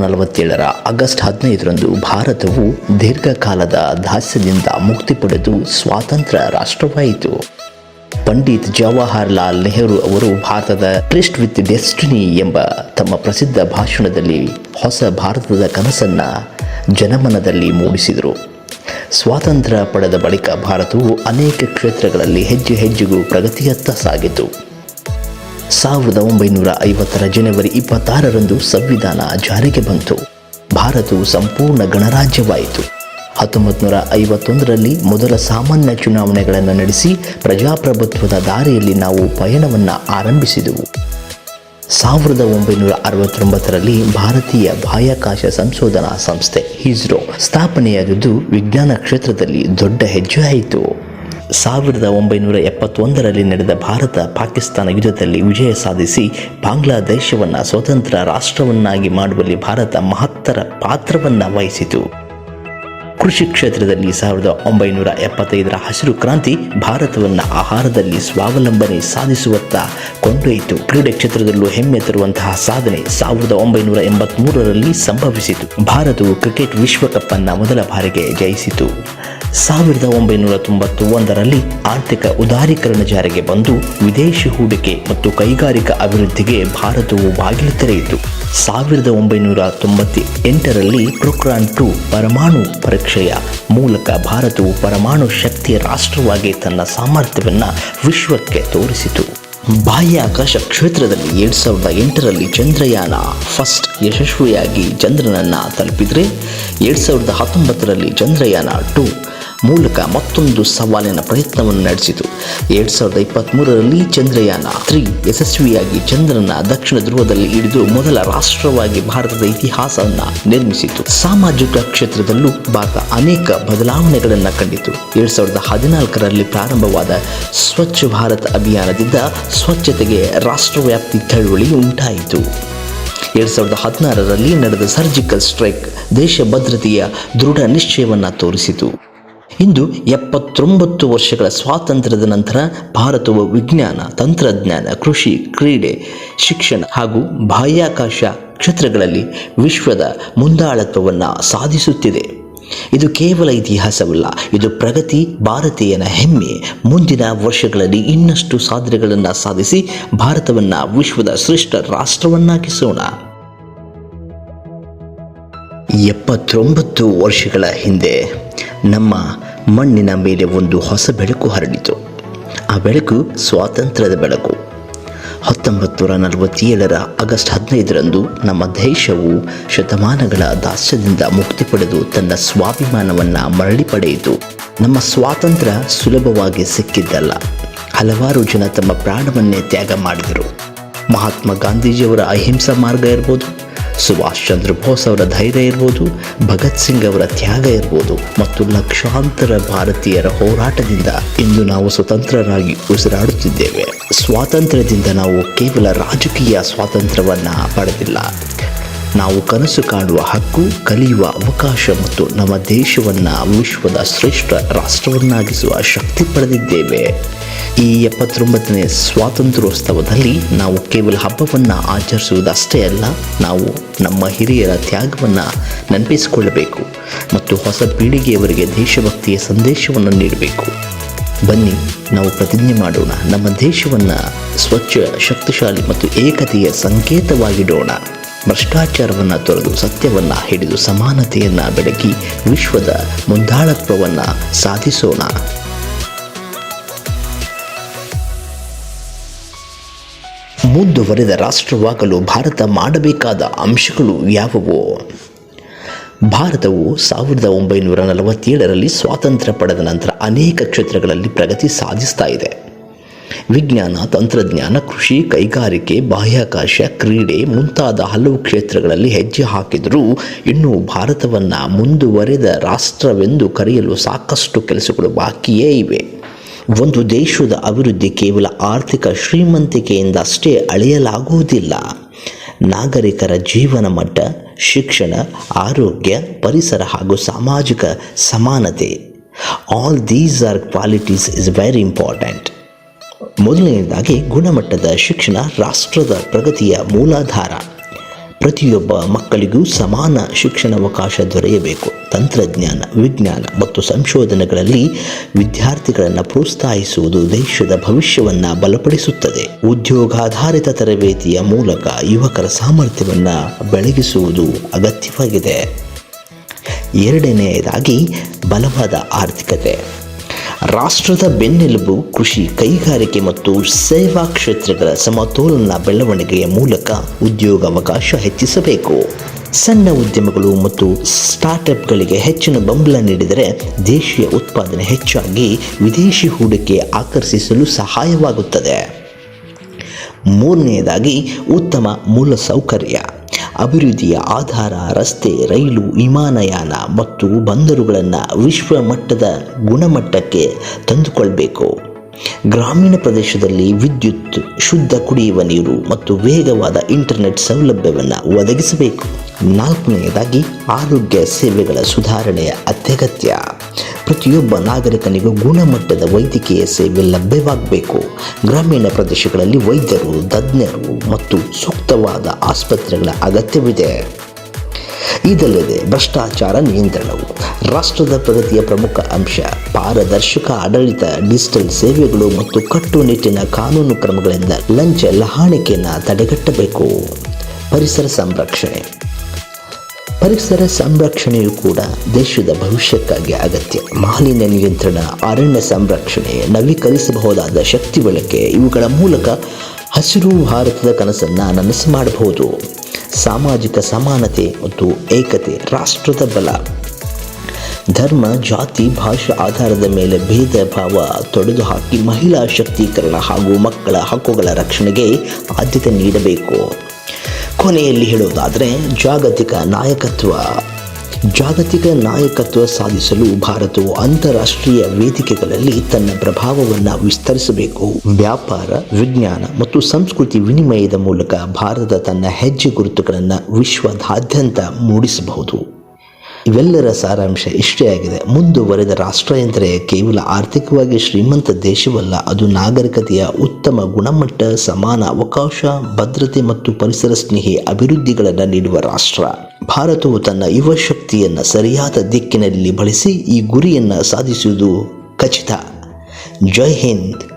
ನಲವತ್ತೇಳರ ಆಗಸ್ಟ್ ಹದಿನೈದರಂದು ಭಾರತವು ದೀರ್ಘಕಾಲದ ದಾಸ್ಯದಿಂದ ಮುಕ್ತಿ ಪಡೆದು ಸ್ವಾತಂತ್ರ್ಯ ರಾಷ್ಟ್ರವಾಯಿತು. ಪಂಡಿತ್ ಜವಾಹರಲಾಲ್ ನೆಹರು ಅವರು ಭಾರತದ ಟ್ರಿಸ್ಟ್ ವಿತ್ ಡೆಸ್ಟಿನಿ ಎಂಬ ತಮ್ಮ ಪ್ರಸಿದ್ಧ ಭಾಷಣದಲ್ಲಿ ಹೊಸ ಭಾರತದ ಕನಸನ್ನ ಜನಮನದಲ್ಲಿ ಮೂಡಿಸಿದರು. ಸ್ವಾತಂತ್ರ್ಯ ಪಡೆದ ಬಳಿಕ ಭಾರತವು ಅನೇಕ ಕ್ಷೇತ್ರಗಳಲ್ಲಿ ಹೆಜ್ಜೆ ಹೆಜ್ಜೆಗೂ ಪ್ರಗತಿಯತ್ತ ಸಾಗಿತು. ಸಾವಿರದ ಒಂಬೈನೂರ ಐವತ್ತರ ಜನವರಿ ಇಪ್ಪತ್ತಾರರಂದು ಸಂವಿಧಾನ ಜಾರಿಗೆ ಬಂತು. ಭಾರತವು ಸಂಪೂರ್ಣ ಗಣರಾಜ್ಯವಾಯಿತು. ಹತ್ತೊಂಬತ್ತು ನೂರ ಐವತ್ತೊಂದರಲ್ಲಿ ಮೊದಲ ಸಾಮಾನ್ಯ ಚುನಾವಣೆಗಳನ್ನು ನಡೆಸಿ ಪ್ರಜಾಪ್ರಭುತ್ವದ ದಾರಿಯಲ್ಲಿ ನಾವು ಪಯಣವನ್ನು ಆರಂಭಿಸಿದೆವು. ಸಾವಿರದ ಒಂಬೈನೂರ ಅರವತ್ತೊಂಬತ್ತರಲ್ಲಿ ಭಾರತೀಯ ಬಾಹ್ಯಾಕಾಶ ಸಂಶೋಧನಾ ಸಂಸ್ಥೆ ಇಸ್ರೋ ಸ್ಥಾಪನೆಯಾದದ್ದು ವಿಜ್ಞಾನ ಕ್ಷೇತ್ರದಲ್ಲಿ ದೊಡ್ಡ ಹೆಜ್ಜೆ ಆಯಿತು. ಸಾವಿರದ ಒಂಬೈನೂರ ಎಪ್ಪತ್ತೊಂದರಲ್ಲಿ ನಡೆದ ಭಾರತ ಪಾಕಿಸ್ತಾನ ಯುದ್ಧದಲ್ಲಿ ವಿಜಯ ಸಾಧಿಸಿ ಬಾಂಗ್ಲಾದೇಶವನ್ನು ಸ್ವತಂತ್ರ ರಾಷ್ಟ್ರವನ್ನಾಗಿ ಮಾಡುವಲ್ಲಿ ಭಾರತ ಮಹತ್ತರ ಪಾತ್ರವನ್ನು ವಹಿಸಿತು. ಕೃಷಿ ಕ್ಷೇತ್ರದಲ್ಲಿ ಸಾವಿರದ ಒಂಬೈನೂರ ಎಪ್ಪತ್ತೈದರ ಹಸಿರು ಕ್ರಾಂತಿ ಭಾರತವನ್ನು ಆಹಾರದಲ್ಲಿ ಸ್ವಾವಲಂಬನೆ ಸಾಧಿಸುವತ್ತ ಕೊಂಡೊಯ್ಯಿತು. ಕ್ರೀಡೆ ಕ್ಷೇತ್ರದಲ್ಲೂ ಹೆಮ್ಮೆ ತರುವಂತಹ ಸಾಧನೆ ಸಾವಿರದ ಒಂಬೈನೂರ ಎಂಬತ್ಮೂರರಲ್ಲಿ ಸಂಭವಿಸಿತು. ಭಾರತವು ಕ್ರಿಕೆಟ್ ವಿಶ್ವಕಪ್ ಅನ್ನು ಮೊದಲ ಬಾರಿಗೆ ಜಯಿಸಿತು. ಸಾವಿರದ ಒಂಬೈನೂರ ತೊಂಬತ್ತು ಒಂದರಲ್ಲಿ ಆರ್ಥಿಕ ಉದಾರೀಕರಣ ಜಾರಿಗೆ ಬಂದು ವಿದೇಶಿ ಹೂಡಿಕೆ ಮತ್ತು ಕೈಗಾರಿಕಾ ಅಭಿವೃದ್ಧಿಗೆ ಭಾರತವು ಬಾಗಿಲು ತೆರೆಯಿತು. ಸಾವಿರದ ಒಂಬೈನೂರ ತೊಂಬತ್ತ ಎಂಟರಲ್ಲಿ ಪ್ರೊಕ್ರಾನ್ ಟು ಪರಮಾಣು ಪರೀಕ್ಷೆಯ ಮೂಲಕ ಭಾರತವು ಪರಮಾಣು ಶಕ್ತಿಯ ರಾಷ್ಟ್ರವಾಗಿ ತನ್ನ ಸಾಮರ್ಥ್ಯವನ್ನು ವಿಶ್ವಕ್ಕೆ ತೋರಿಸಿತು. ಬಾಹ್ಯಾಕಾಶ ಕ್ಷೇತ್ರದಲ್ಲಿ ಎರಡು ಸಾವಿರದ ಎಂಟರಲ್ಲಿ ಚಂದ್ರಯಾನ ಫಸ್ಟ್ ಯಶಸ್ವಿಯಾಗಿ ಚಂದ್ರನನ್ನು ತಲುಪಿದರೆ, ಎರಡು ಸಾವಿರದ ಹತ್ತೊಂಬತ್ತರಲ್ಲಿ ಚಂದ್ರಯಾನ ಟು ಮೂಲಕ ಮತ್ತೊಂದು ಸವಾಲಿನ ಪ್ರಯತ್ನವನ್ನು ನಡೆಸಿತು. ಎರಡು ಸಾವಿರದ ಇಪ್ಪತ್ತ್ಮೂರರಲ್ಲಿ ಚಂದ್ರಯಾನ ತ್ರೀ ಯಶಸ್ವಿಯಾಗಿ ಚಂದ್ರನ ದಕ್ಷಿಣ ಧ್ರುವದಲ್ಲಿ ಇಳಿದು ಮೊದಲ ರಾಷ್ಟ್ರವಾಗಿ ಭಾರತದ ಇತಿಹಾಸವನ್ನು ನಿರ್ಮಿಸಿತು. ಸಾಮಾಜಿಕ ಕ್ಷೇತ್ರದಲ್ಲೂ ಭಾರತ ಅನೇಕ ಬದಲಾವಣೆಗಳನ್ನು ಕಂಡಿತು. ಎರಡು ಸಾವಿರದ ಹದಿನಾಲ್ಕರಲ್ಲಿ ಪ್ರಾರಂಭವಾದ ಸ್ವಚ್ಛ ಭಾರತ್ ಅಭಿಯಾನದಿಂದ ಸ್ವಚ್ಛತೆಗೆ ರಾಷ್ಟ್ರವ್ಯಾಪ್ತಿ ಚಳುವಳಿ ಉಂಟಾಯಿತು. ಎರಡು ಸಾವಿರದ ಹದಿನಾರರಲ್ಲಿ ನಡೆದ ಸರ್ಜಿಕಲ್ ಸ್ಟ್ರೈಕ್ ದೇಶ ಭದ್ರತೆಯ ದೃಢ ನಿಶ್ಚಯವನ್ನು ತೋರಿಸಿತು. ಇಂದು ಎಪ್ಪತ್ತೊಂಬತ್ತು ವರ್ಷಗಳ ಸ್ವಾತಂತ್ರ್ಯದ ನಂತರ ಭಾರತವು ವಿಜ್ಞಾನ, ತಂತ್ರಜ್ಞಾನ, ಕೃಷಿ, ಕ್ರೀಡೆ, ಶಿಕ್ಷಣ ಹಾಗೂ ಬಾಹ್ಯಾಕಾಶ ಕ್ಷೇತ್ರಗಳಲ್ಲಿ ವಿಶ್ವದ ಮುಂದಾಳತ್ವವನ್ನು ಸಾಧಿಸುತ್ತಿದೆ. ಇದು ಕೇವಲ ಇತಿಹಾಸವಲ್ಲ, ಇದು ಪ್ರಗತಿ, ಭಾರತೀಯನ ಹೆಮ್ಮೆ. ಮುಂದಿನ ವರ್ಷಗಳಲ್ಲಿ ಇನ್ನಷ್ಟು ಸಾಧನೆಗಳನ್ನು ಸಾಧಿಸಿ ಭಾರತವನ್ನು ವಿಶ್ವದ ಶ್ರೇಷ್ಠ ರಾಷ್ಟ್ರವನ್ನಾಗಿಸೋಣ. ಎಪ್ಪತ್ತೊಂಬತ್ತು ವರ್ಷಗಳ ಹಿಂದೆ ನಮ್ಮ ಮಣ್ಣಿನ ಮೇಲೆ ಒಂದು ಹೊಸ ಬೆಳಕು ಹರಡಿತು. ಆ ಬೆಳಕು ಸ್ವಾತಂತ್ರ್ಯದ ಬೆಳಕು. ಹತ್ತೊಂಬತ್ತು ನೂರ ನಲವತ್ತೇಳರ ಆಗಸ್ಟ್ ಹದಿನೈದರಂದು ನಮ್ಮ ದೇಶವು ಶತಮಾನಗಳ ದಾಸ್ಯದಿಂದ ಮುಕ್ತಿ ಪಡೆದು ತನ್ನ ಸ್ವಾಭಿಮಾನವನ್ನು ಮರಳಿ ಪಡೆಯಿತು. ನಮ್ಮ ಸ್ವಾತಂತ್ರ್ಯ ಸುಲಭವಾಗಿ ಸಿಕ್ಕಿದ್ದಲ್ಲ. ಹಲವಾರು ಜನ ತಮ್ಮ ಪ್ರಾಣವನ್ನೇ ತ್ಯಾಗ ಮಾಡಿದರು. ಮಹಾತ್ಮ ಗಾಂಧೀಜಿಯವರ ಅಹಿಂಸಾ ಮಾರ್ಗ ಇರ್ಬೋದು. ಸುಭಾಷ್ ಚಂದ್ರ ಬೋಸ್ ಅವರ ಧೈರ್ಯ ಇರ್ಬೋದು, ಭಗತ್ ಸಿಂಗ್ ಅವರ ತ್ಯಾಗ ಇರ್ಬೋದು ಮತ್ತು ಲಕ್ಷಾಂತರ ಭಾರತೀಯರ ಹೋರಾಟದಿಂದ ಇಂದು ನಾವು ಸ್ವತಂತ್ರರಾಗಿ ಉಸಿರಾಡುತ್ತಿದ್ದೇವೆ. ಸ್ವಾತಂತ್ರ್ಯದಿಂದ ನಾವು ಕೇವಲ ರಾಜಕೀಯ ಸ್ವಾತಂತ್ರ್ಯವನ್ನ ಪಡೆದಿಲ್ಲ. ನಾವು ಕನಸು ಕಾಣುವ ಹಕ್ಕು, ಕಲಿಯುವ ಅವಕಾಶ ಮತ್ತು ನಮ್ಮ ದೇಶವನ್ನು ವಿಶ್ವದ ಶ್ರೇಷ್ಠ ರಾಷ್ಟ್ರವನ್ನಾಗಿಸುವ ಶಕ್ತಿ ಪಡೆದಿದ್ದೇವೆ. ಈ ಎಪ್ಪತ್ತೊಂಬತ್ತನೇ ಸ್ವಾತಂತ್ರ್ಯೋತ್ಸವದಲ್ಲಿ ನಾವು ಕೇವಲ ಹಬ್ಬವನ್ನು ಆಚರಿಸುವುದಷ್ಟೇ ಅಲ್ಲ, ನಾವು ನಮ್ಮ ಹಿರಿಯರ ತ್ಯಾಗವನ್ನು ನೆನಪಿಸಿಕೊಳ್ಳಬೇಕು ಮತ್ತು ಹೊಸ ಪೀಳಿಗೆಯವರಿಗೆ ದೇಶಭಕ್ತಿಯ ಸಂದೇಶವನ್ನು ನೀಡಬೇಕು. ಬನ್ನಿ, ನಾವು ಪ್ರತಿಜ್ಞೆ ಮಾಡೋಣ. ನಮ್ಮ ದೇಶವನ್ನು ಸ್ವಚ್ಛ, ಶಕ್ತಿಶಾಲಿ ಮತ್ತು ಏಕತೆಯ ಸಂಕೇತವಾಗಿಡೋಣ. ಭ್ರಷ್ಟಾಚಾರವನ್ನು ತೊರೆದು ಸತ್ಯವನ್ನು ಹಿಡಿದು ಸಮಾನತೆಯನ್ನು ಬೆಳಗಿ ವಿಶ್ವದ ಮುಂದಾಳತ್ವವನ್ನು ಸಾಧಿಸೋಣ. ಮುಂದುವರೆದ ರಾಷ್ಟ್ರವಾಗಲು ಭಾರತ ಮಾಡಬೇಕಾದ ಅಂಶಗಳು ಯಾವುವು? ಭಾರತವು ಸಾವಿರದ ಒಂಬೈನೂರ ನಲವತ್ತೇಳರಲ್ಲಿ ಸ್ವಾತಂತ್ರ್ಯ ಪಡೆದ ನಂತರ ಅನೇಕ ಕ್ಷೇತ್ರಗಳಲ್ಲಿ ಪ್ರಗತಿ ಸಾಧಿಸ್ತಾ ಇದೆ. ವಿಜ್ಞಾನ, ತಂತ್ರಜ್ಞಾನ, ಕೃಷಿ, ಕೈಗಾರಿಕೆ, ಬಾಹ್ಯಾಕಾಶ, ಕ್ರೀಡೆ ಮುಂತಾದ ಹಲವು ಕ್ಷೇತ್ರಗಳಲ್ಲಿ ಹೆಜ್ಜೆ ಹಾಕಿದರೂ ಇನ್ನೂ ಭಾರತವನ್ನು ಮುಂದುವರೆದ ರಾಷ್ಟ್ರವೆಂದು ಕರೆಯಲು ಸಾಕಷ್ಟು ಕೆಲಸಗಳು ಬಾಕಿಯೇ ಇವೆ. ಒಂದು ದೇಶದ ಅಭಿವೃದ್ಧಿ ಕೇವಲ ಆರ್ಥಿಕ ಶ್ರೀಮಂತಿಕೆಯಿಂದ ಅಷ್ಟೇ ಅಳೆಯಲಾಗುವುದಿಲ್ಲ. ನಾಗರಿಕರ ಜೀವನ ಮಟ್ಟ, ಶಿಕ್ಷಣ, ಆರೋಗ್ಯ, ಪರಿಸರ ಹಾಗೂ ಸಾಮಾಜಿಕ ಸಮಾನತೆ. All these are qualities is very important ಮೊದಲನೆಯದಾಗಿ ಗುಣಮಟ್ಟದ ಶಿಕ್ಷಣ ರಾಷ್ಟ್ರದ ಪ್ರಗತಿಯ ಮೂಲಾಧಾರ. ಪ್ರತಿಯೊಬ್ಬ ಮಕ್ಕಳಿಗೂ ಸಮಾನ ಶಿಕ್ಷಣಾವಕಾಶ ದೊರೆಯಬೇಕು. ತಂತ್ರಜ್ಞಾನ, ವಿಜ್ಞಾನ ಮತ್ತು ಸಂಶೋಧನೆಗಳಲ್ಲಿ ವಿದ್ಯಾರ್ಥಿಗಳನ್ನು ಪ್ರೋತ್ಸಾಹಿಸುವುದು ದೇಶದ ಭವಿಷ್ಯವನ್ನು ಬಲಪಡಿಸುತ್ತದೆ. ಉದ್ಯೋಗಾಧಾರಿತ ತರಬೇತಿಯ ಮೂಲಕ ಯುವಕರ ಸಾಮರ್ಥ್ಯವನ್ನು ಬೆಳಗಿಸುವುದು ಅಗತ್ಯವಾಗಿದೆ. ಎರಡನೆಯದಾಗಿ ಬಲವಾದ ಆರ್ಥಿಕತೆ. ರಾಷ್ಟ್ರದ ಬೆನ್ನೆಲುಬು, ಕೃಷಿ, ಕೈಗಾರಿಕೆ ಮತ್ತು ಸೇವಾ ಕ್ಷೇತ್ರಗಳ ಸಮತೋಲನ ಬೆಳವಣಿಗೆಯ ಮೂಲಕ ಉದ್ಯೋಗಾವಕಾಶ ಹೆಚ್ಚಿಸಬೇಕು. ಸಣ್ಣ ಉದ್ಯಮಗಳು ಮತ್ತು ಸ್ಟಾರ್ಟ್ಅಪ್ಗಳಿಗೆ ಹೆಚ್ಚಿನ ಬೆಂಬಲ ನೀಡಿದರೆ ದೇಶೀಯ ಉತ್ಪಾದನೆ ಹೆಚ್ಚಾಗಿ ವಿದೇಶಿ ಹೂಡಿಕೆ ಆಕರ್ಷಿಸಲು ಸಹಾಯವಾಗುತ್ತದೆ. ಮೂರನೆಯದಾಗಿ, ಉತ್ತಮ ಮೂಲಸೌಕರ್ಯ. ಅಭಿವೃದ್ಧಿಯ ಆಧಾರ, ರಸ್ತೆ, ರೈಲು, ವಿಮಾನಯಾನ ಮತ್ತು ಬಂದರುಗಳನ್ನು ವಿಶ್ವ ಮಟ್ಟದ ಗುಣಮಟ್ಟಕ್ಕೆ ತಂದುಕೊಳ್ಬೇಕು. ಗ್ರಾಮೀಣ ಪ್ರದೇಶದಲ್ಲಿ ವಿದ್ಯುತ್, ಶುದ್ಧ ಕುಡಿಯುವ ನೀರು ಮತ್ತು ವೇಗವಾದ ಇಂಟರ್ನೆಟ್ ಸೌಲಭ್ಯವನ್ನು ಒದಗಿಸಬೇಕು. ನಾಲ್ಕನೆಯದಾಗಿ, ಆರೋಗ್ಯ ಸೇವೆಗಳ ಸುಧಾರಣೆಯ ಅತ್ಯಗತ್ಯ. ಪ್ರತಿಯೊಬ್ಬ ನಾಗರಿಕನಿಗೂ ಗುಣಮಟ್ಟದ ವೈದ್ಯಕೀಯ ಸೇವೆ ಲಭ್ಯವಾಗಬೇಕು. ಗ್ರಾಮೀಣ ಪ್ರದೇಶಗಳಲ್ಲಿ ವೈದ್ಯರು, ತಜ್ಞರು ಮತ್ತು ಸೂಕ್ತವಾದ ಆಸ್ಪತ್ರೆಗಳ ಅಗತ್ಯವಿದೆ. ಇದಲ್ಲದೆ ಭ್ರಷ್ಟಾಚಾರ ನಿಯಂತ್ರಣವು ರಾಷ್ಟ್ರದ ಪ್ರಗತಿಯ ಪ್ರಮುಖ ಅಂಶ. ಪಾರದರ್ಶಕ ಆಡಳಿತ, ಡಿಜಿಟಲ್ ಸೇವೆಗಳು ಮತ್ತು ಕಟ್ಟುನಿಟ್ಟಿನ ಕಾನೂನು ಕ್ರಮಗಳಿಂದ ಲಂಚ ಲಹಾಣಿಕೆಯನ್ನು ತಡೆಗಟ್ಟಬೇಕು. ಪರಿಸರ ಸಂರಕ್ಷಣೆ. ಪರಿಸರ ಸಂರಕ್ಷಣೆಯು ಕೂಡ ದೇಶದ ಭವಿಷ್ಯಕ್ಕಾಗಿ ಅಗತ್ಯ. ಮಾಲಿನ್ಯ ನಿಯಂತ್ರಣ, ಅರಣ್ಯ ಸಂರಕ್ಷಣೆ, ನವೀಕರಿಸಬಹುದಾದ ಶಕ್ತಿ ಬಳಕೆ ಇವುಗಳ ಮೂಲಕ ಹಸಿರು ಭಾರತದ ಕನಸನ್ನು ನನಸು ಮಾಡಬಹುದು. ಸಾಮಾಜಿಕ ಸಮಾನತೆ ಮತ್ತು ಏಕತೆ, ರಾಷ್ಟ್ರದ ಬಲ. ಧರ್ಮ, ಜಾತಿ, ಭಾಷೆ ಆಧಾರದ ಮೇಲೆ ಭೇದ ಭಾವ ತೊಡೆದುಹಾಕಿ ಮಹಿಳಾ ಶಕ್ತೀಕರಣ ಹಾಗೂ ಮಕ್ಕಳ ಹಕ್ಕುಗಳ ರಕ್ಷಣೆಗೆ ಆದ್ಯತೆ ನೀಡಬೇಕು. ಕೊನೆಯಲ್ಲಿ ಹೇಳುವುದಾದರೆ ಜಾಗತಿಕ ನಾಯಕತ್ವ. ಜಾಗತಿಕ ನಾಯಕತ್ವ ಸಾಧಿಸಲು ಭಾರತವು ಅಂತಾರಾಷ್ಟ್ರೀಯ ವೇದಿಕೆಗಳಲ್ಲಿ ತನ್ನ ಪ್ರಭಾವವನ್ನು ವಿಸ್ತರಿಸಬೇಕು. ವ್ಯಾಪಾರ, ವಿಜ್ಞಾನ ಮತ್ತು ಸಂಸ್ಕೃತಿ ವಿನಿಮಯದ ಮೂಲಕ ಭಾರತ ತನ್ನ ಹೆಜ್ಜೆ ಗುರುತುಗಳನ್ನು ವಿಶ್ವದಾದ್ಯಂತ ಮೂಡಿಸಬಹುದು. ಇವೆಲ್ಲರ ಸಾರಾಂಶ ಇಷ್ಟೇ ಆಗಿದೆ. ಮುಂದುವರೆದ ರಾಷ್ಟ್ರ ಎಂದರೆ ಕೇವಲ ಆರ್ಥಿಕವಾಗಿ ಶ್ರೀಮಂತ ದೇಶವಲ್ಲ, ಅದು ನಾಗರಿಕತೆಯ ಉತ್ತಮ ಗುಣಮಟ್ಟ, ಸಮಾನ ಅವಕಾಶ, ಭದ್ರತೆ ಮತ್ತು ಪರಿಸರ ಸ್ನೇಹಿ ಅಭಿವೃದ್ಧಿಗಳನ್ನು ನೀಡುವ ರಾಷ್ಟ್ರ. ಭಾರತವು ತನ್ನ ಯುವ ಶಕ್ತಿಯನ್ನು ಸರಿಯಾದ ದಿಕ್ಕಿನಲ್ಲಿ ಬಳಸಿ ಈ ಗುರಿಯನ್ನು ಸಾಧಿಸುವುದು ಖಚಿತ. ಜೈ ಹಿಂದ್.